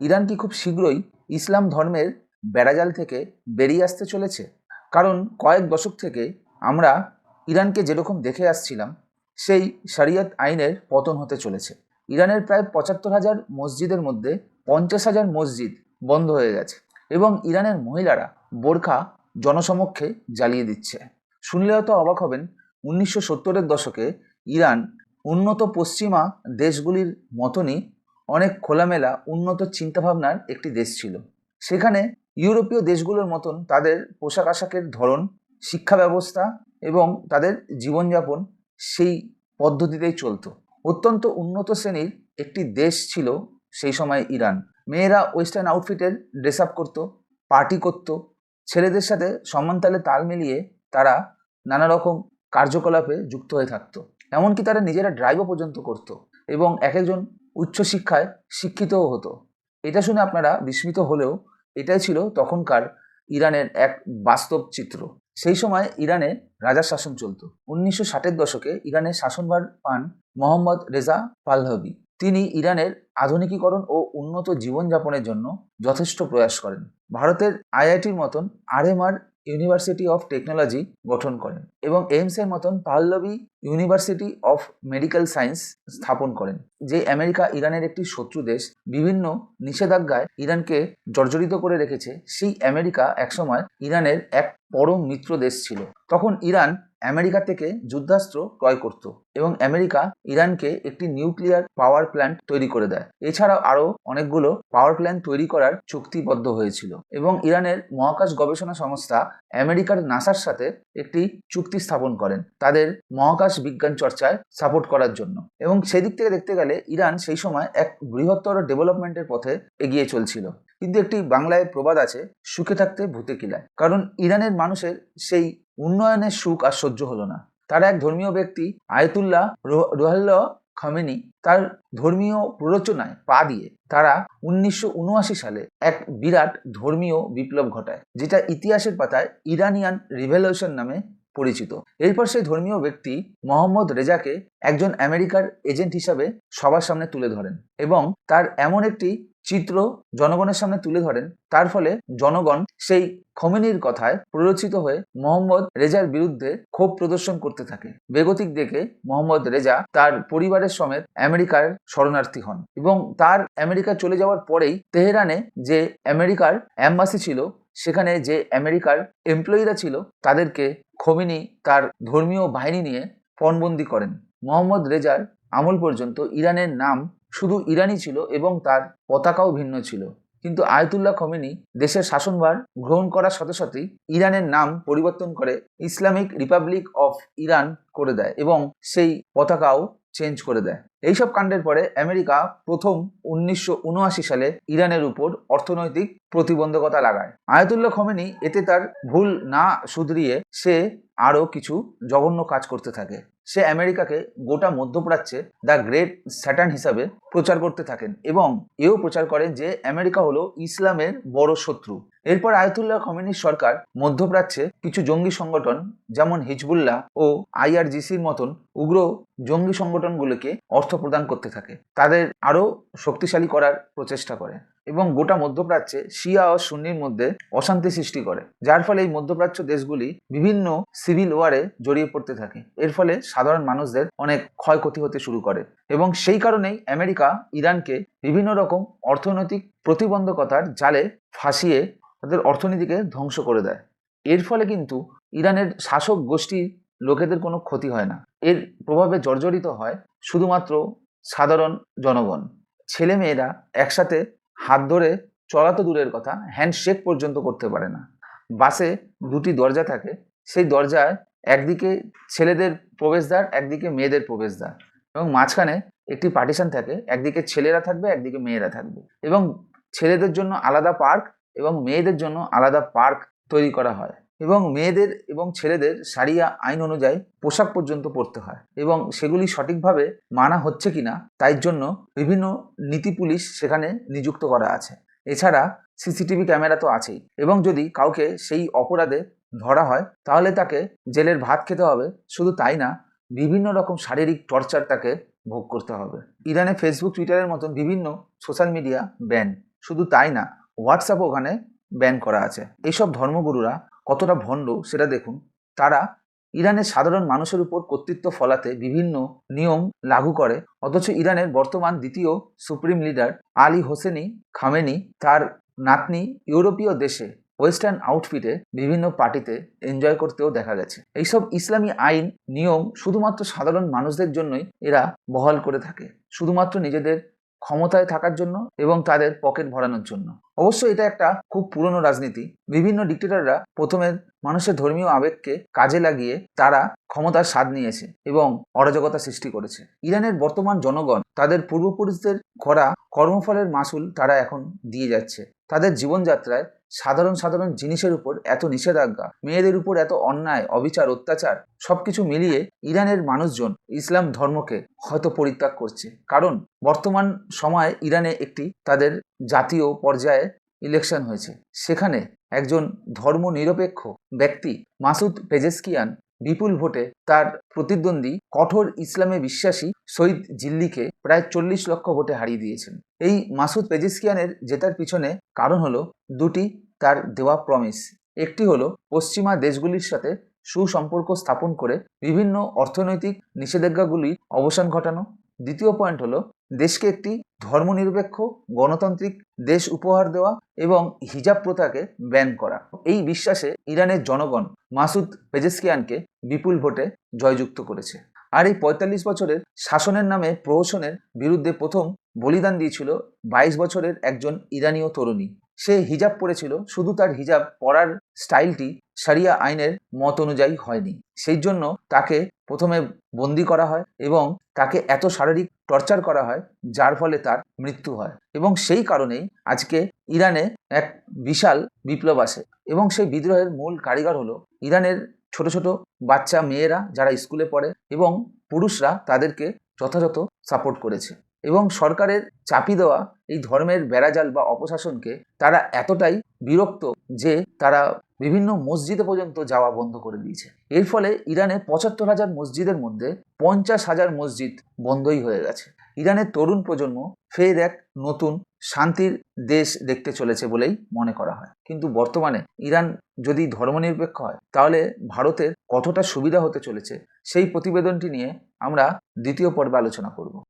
Iran কি খুব শীঘ্রই ইসলাম ধর্মের বেড়াজাল থেকে বেরিয়ে আসতে চলেছে? কারণ কয়েক দশক থেকে আমরা ইরানকে যেরকম দেখে আসছিলাম, সেই শরিয়ত আইনের পতন হতে চলেছে। ইরানের প্রায় পঁচাত্তর হাজার মসজিদের মধ্যে পঞ্চাশ হাজার মসজিদ বন্ধ হয়ে গেছে এবং ইরানের মহিলারা বোরখা জনসমক্ষে জ্বালিয়ে দিচ্ছে। শুনলে হয়তো অবাক হবেন, উনিশশো সত্তরের দশকে ইরান উন্নত পশ্চিমা দেশগুলির মতনই অনেক খোলামেলা, উন্নত চিন্তাভাবনার একটি দেশ ছিল। সেখানে ইউরোপীয় দেশগুলোর মতন তাদের পোশাক আশাকের ধরন শিক্ষা ব্যবস্থা এবং তাদের জীবনযাপন সেই পদ্ধতিতেই চলতো। অত্যন্ত উন্নত শ্রেণির একটি দেশ ছিল সেই সময় ইরান। মেয়েরা ওয়েস্টার্ন আউটফিটের ড্রেস আপ করতো, পার্টি করতো। ছেলেদের সাথে সমানতালে তাল মিলিয়ে তারা নানা রকম কার্যকলাপে যুক্ত হয়ে থাকতো। এমনকি তারা নিজেরা ড্রাইভও পর্যন্ত করতো এবং এক একজন উচ্চশিক্ষায় শিক্ষিতও হতো। এটা শুনে আপনারা বিস্মিত হলেও এটাই ছিল তখনকার ইরানের এক বাস্তব চিত্র। সেই সময় ইরানে রাজার শাসন চলত। উনিশশো ষাটের দশকে ইরানের শাসনভার পান মোহাম্মদ রেজা পাহলভি তিনি ইরানের আধুনিকীকরণ ও উন্নত জীবনযাপনের জন্য যথেষ্ট প্রয়াস করেন। ভারতের আইআইটির মতন আরএমআর ইউনিভার্সিটি অফ টেকনোলজি গঠন করেন এবং এইমসের মতন Pahlavi university of medical science স্থাপন করেন, যে আমেরিকা ইরানের একটি শত্রু দেশ। বিভিন্ন নিষেধাজ্ঞায় ইরানকে জর্জরিত করে রেখেছে। সেই আমেরিকা একসময় ইরানের এক পরম মিত্র দেশ ছিল। তখন ইরান আমেরিকা থেকে যুদ্ধাস্ত্র ক্রয় করত এবং আমেরিকা ইরানকে একটি নিউক্লিয়ার পাওয়ার প্ল্যান্ট তৈরি করে দেয়। এছাড়াও আরও অনেকগুলো পাওয়ার প্ল্যান্ট তৈরি করার চুক্তিবদ্ধ হয়েছিল এবং ইরানের মহাকাশ গবেষণা সংস্থা আমেরিকার নাসার সাথে একটি চুক্তি স্থাপন করেন তাদের মহাকাশ বিজ্ঞান চর্চায় সাপোর্ট করার জন্য। এবং সেদিক থেকে দেখতে গেলে ইরান সেই সময় এক বৃহত্তর ডেভেলপমেন্টের পথে এগিয়ে চলছিল। কিন্তু একটি বাংলায় প্রবাদ আছে, সুখে থাকতে ভূতে কিলায় কারণ ইরানের মানুষের সেই উন্নয়নের সুখ আর সহ্য হলো না। তারা এক ধর্মীয় ব্যক্তি আয়তুল্লাহ রুহাল্ল খামেনি তার ধর্মীয় প্ররোচনায় পা দিয়ে তারা উনিশশো সালে এক বিরাট ধর্মীয় বিপ্লব ঘটায়, যেটা ইতিহাসের পাতায় ইরানিয়ান রিভলিউশন নামে পরিচিত। এরপর সেই ধর্মীয় ব্যক্তি মোহাম্মদ রেজাকে একজন আমেরিকার এজেন্ট হিসাবে সবার সামনে তুলে ধরেন এবং তার এমন একটি চিত্র জনগণের সামনে তুলে ধরেন। তার ফলে জনগণ সেই খমেনির কথায় প্ররোচিত হয়ে মোহাম্মদ রেজার বিরুদ্ধে ক্ষোভ প্রদর্শন করতে থাকে। বেগতিক দেখে মোহাম্মদ রেজা তার পরিবারের সমেত আমেরিকার শরণার্থী হন এবং তার আমেরিকা চলে যাওয়ার পরেই তেহরানে যে আমেরিকার অ্যাম্বাসি ছিল, সেখানে যে আমেরিকার এমপ্লয়িরা ছিল, তাদেরকে খমিনি তার ধর্মীয় বাহিনী নিয়ে পণবন্দি করেন। মোহাম্মদ রেজার আমল পর্যন্ত ইরানের নাম শুধু ইরানি ছিল এবং তার পতাকাও ভিন্ন ছিল। কিন্তু আয়তুল্লাহ খমেনি দেশের শাসনভার গ্রহণ করার সাথে সাথেই ইরানের নাম পরিবর্তন করে ইসলামিক রিপাবলিক অফ ইরান করে দেয় এবং সেই পতাকাও চেঞ্জ করে দেয়। এইসব কাণ্ডের পরে আমেরিকা প্রথম উনিশশো উনআশি সালে ইরানের উপর অর্থনৈতিক প্রতিবন্ধকতা লাগায়। আয়াতুল্লাহ খমেনি এতে তার ভুল না শুধরিয়ে সে আরও কিছু জঘন্য কাজ করতে থাকে। সে আমেরিকাকে গোটা মধ্যপ্রাচ্যে দ্য গ্রেট স্যাটার্ন হিসাবে প্রচার করতে থাকেন এবং এও প্রচার করেন যে আমেরিকা হলো ইসলামের বড় শত্রু। এরপর আয়তুল্লাহ খমেনির সরকার মধ্যপ্রাচ্যে কিছু জঙ্গি সংগঠন যেমন হিজবুল্লাহ ও আইআরজিসির মতন উগ্র জঙ্গি সংগঠনগুলোকে অর্থ প্রদান করতে থাকে। তাদের আরও শক্তিশালী করার প্রচেষ্টা করে। এবং গোটা মধ্যপ্রাচ্যে শিয়া ও সুন্নির মধ্যে অশান্তি সৃষ্টি করে, যার ফলে এই মধ্যপ্রাচ্য দেশগুলি বিভিন্ন সিভিল ওয়ারে জড়িয়ে পড়তে থাকে। এর ফলে সাধারণ মানুষদের অনেক ক্ষয়ক্ষতি হতে শুরু করে এবং সেই কারণেই আমেরিকা ইরানকে বিভিন্ন রকম অর্থনৈতিক প্রতিবন্ধকতার জালে ফাঁসিয়ে তাদের অর্থনীতিকে ধ্বংস করে দেয়। এর ফলে কিন্তু ইরানের শাসক গোষ্ঠীর লোকেদের কোনো ক্ষতি হয় না। এর প্রভাবে জর্জরিত হয় শুধুমাত্র সাধারণ জনগণ। ছেলে মেয়েরা একসাথে হাত ধরে চলা তো দূরের কথা হ্যান্ডশেক পর্যন্ত করতে পারে না। বাসে দুটি দরজা থাকে, সেই দরজায় একদিকে ছেলেদের প্রবেশদ্বার, একদিকে মেয়েদের প্রবেশদ্বার এবং মাঝখানে একটি পার্টিশন থাকে, একদিকে ছেলেরা থাকবে, একদিকে মেয়েরা থাকবে এবং ছেলেদের জন্য আলাদা পার্ক এবং মেয়েদের জন্য আলাদা পার্ক তৈরি করা হয় এবং মেয়েদের এবং ছেলেদের সারিয়া আইন অনুযায়ী পোশাক পর্যন্ত পরতে হয় এবং সেগুলি সঠিকভাবে মানা হচ্ছে কিনা তাই জন্য বিভিন্ন নীতি পুলিশ সেখানে নিযুক্ত করা আছে। এছাড়া সিসিটিভি ক্যামেরা তো আছেই এবং যদি কাউকে সেই অপরাধে ধরা হয় তাহলে তাকে জেলের ভাত খেতে হবে। শুধু তাই না, বিভিন্ন রকম শারীরিক টর্চার তাকে ভোগ করতে হবে। ইরানে ফেসবুক, টুইটারের মতন বিভিন্ন সোশ্যাল মিডিয়া ব্যান। শুধু তাই না, হোয়াটসঅ্যাপও ওখানে ব্যান করা আছে। এইসব ধর্মগুরুরা কতটা ভণ্ড সেটা দেখুন। তারা ইরানের সাধারণ মানুষের উপর কর্তৃত্ব ফলাতে বিভিন্ন নিয়ম লাগু করে, অথচ ইরানের বর্তমান দ্বিতীয় supreme leader Ali Hosseini Khamenei তার নাতনি ইউরোপীয় দেশে ওয়েস্টার্ন আউটফিটে বিভিন্ন পার্টিতে এনজয় করতেও দেখা গেছে। এইসব ইসলামী আইন, নিয়ম শুধুমাত্র সাধারণ মানুষদের জন্যই এরা বহাল করে থাকে। শুধুমাত্র নিজেদের ক্ষমতায় থাকার জন্য এবং তাদের পকেট ভরানোর জন্য। অবশ্য এটা একটা খুব পুরনো রাজনীতি। বিভিন্ন ডিক্টেটররা প্রথমে মানুষের ধর্মীয় আবেগকে কাজে লাগিয়ে তারা ক্ষমতার স্বাদ নিয়েছে এবং অরাজকতা সৃষ্টি করেছে। ইরানের বর্তমান জনগণ, তাদের পূর্বপুরুষদের করা কর্মফলের মাসুল তারা এখন দিয়ে যাচ্ছে। তাদের জীবনযাত্রায় সাধারণ সাধারণ জিনিসের উপর এত নিষেধাজ্ঞা, মেয়েদের উপর এত অন্যায়, অবিচার, অত্যাচার, সবকিছু মিলিয়ে ইরানের মানুষজন ইসলাম ধর্মকে হয়তো পরিত্যাগ করছে। কারণ বর্তমান সময়ে ইরানে একটি তাদের জাতীয় পর্যায়ে ইলেকশন হয়েছে। সেখানে একজন ধর্মনিরপেক্ষ ব্যক্তি মাসুদ পেজেস্কিয়ান বিপুল ভোটে তার প্রতিদ্বন্দ্বী কঠোর ইসলামে বিশ্বাসী শহীদ জিল্লিকে প্রায় চল্লিশ লক্ষ ভোটে হারিয়ে দিয়েছেন। এই মাসুদ পেজেস্কিয়ানের জেতার পিছনে কারণ হলো দুটি তার দেওয়া প্রমিস একটি হলো পশ্চিমা দেশগুলির সাথে সুসম্পর্ক স্থাপন করে বিভিন্ন অর্থনৈতিক নিষেধাজ্ঞাগুলির অবসান ঘটানো। দ্বিতীয় পয়েন্ট হলো দেশকে একটি ধর্মনিরপেক্ষ, গণতান্ত্রিক দেশ উপহার দেওয়া এবং হিজাব প্রথাকে ব্যান করা। এই বিশ্বাসে ইরানের জনগণ মাসুদ পেজেস্কিয়ানকে বিপুল ভোটে জয়যুক্ত করেছে। আর এই পঁয়তাল্লিশ বছরের শাসনের নামে প্রহসনের বিরুদ্ধে প্রথম বলিদান দিয়েছিল বাইশ বছরের একজন ইরানীয় তরুণী। সে হিজাব পরেছিল, শুধু তার হিজাব পরার স্টাইলটি সারিয়া আইনের মত অনুযায়ী হয়নি। সেই জন্য তাকে প্রথমে বন্দি করা হয় এবং তাকে এত শারীরিক টর্চার করা হয়, যার ফলে তার মৃত্যু হয়। এবং সেই কারণেই আজকে ইরানে এক বিশাল বিপ্লব আসে এবং সেই বিদ্রোহের মূল কারিগর হলো ইরানের ছোট ছোট বাচ্চা মেয়েরা যারা স্কুলে পড়ে এবং পুরুষরা তাদেরকে যথাযথ সাপোর্ট করেছে। এবং সরকারের চাপি দেওয়া এই ধর্মের বেড়াজাল বা অপশাসনকে তারা এতটাই বিরক্ত যে তারা বিভিন্ন মসজিদে পর্যন্ত যাওয়া বন্ধ করে দিয়েছে। এর ফলে ইরানে পঁচাত্তর হাজার মসজিদের মধ্যে পঞ্চাশ হাজার মসজিদ বন্ধই হয়ে গেছে। ইরানের তরুণ প্রজন্ম ফের এক নতুন শান্তির দেশ দেখতে চলেছে বলেই মনে করা হয়। কিন্তু বর্তমানে ইরান যদি ধর্মনিরপেক্ষ হয়, তাহলে ভারতের কতটা সুবিধা হতে চলেছে সেই প্রতিবেদনটি নিয়ে আমরা দ্বিতীয় পর্বে আলোচনা করব।